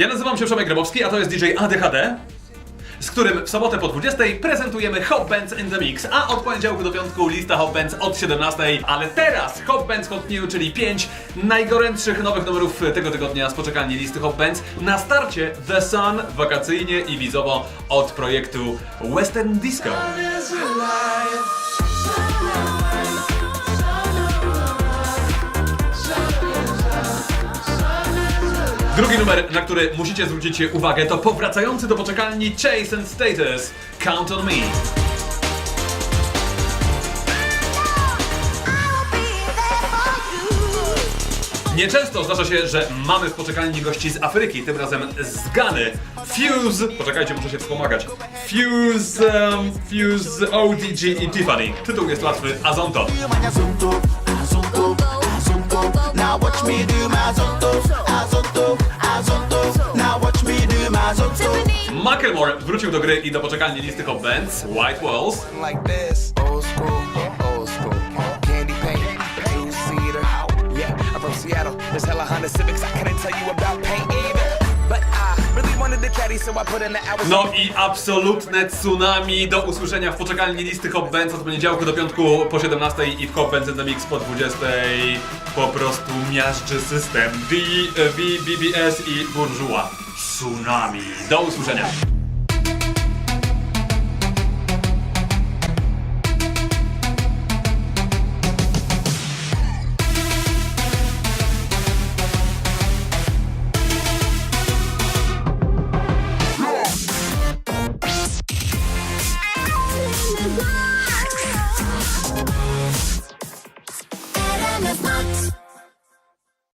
Ja nazywam się Przemek Grabowski, a to jest DJ ADHD, z którym w sobotę po 20 prezentujemy Hot Bands in the Mix, a od poniedziałku do piątku lista Hot Bands od 17, ale teraz Hot Bands New, czyli 5 najgorętszych nowych numerów tego tygodnia z poczekalni listy Hot Bands. Na starcie The Sun, wakacyjnie i wizowo od projektu Western Disco. Drugi numer, na który musicie zwrócić uwagę, to powracający do poczekalni Chase and Status Count on Me. Nieczęsto zdarza się, że mamy w poczekalni gości z Afryki, tym razem z Gany. Fuse, poczekajcie, muszę się wspomagać. Fuse, um, Fuse, ODG i Tiffany. Tytuł jest łatwy, Azonto. Now watch me do my Azonto, Macklemore wrócił do gry i do poczekalni listy Bands, White Walls. like this. Old school, old school. Candy paint, two seater. Yeah, I'm from Seattle. There's hella Honda Civics. I couldn't tell you about paint either. But I really wanted the caddy, so I put in the hours. No i absolutne tsunami do usłyszenia w poczekalni listy Bands od poniedziałku do piątku po 17 i w Hot Bands in the Mix po 20. Po prostu miażdży system V, BBS i Bourgeois tsunami. Do usłyszenia. Element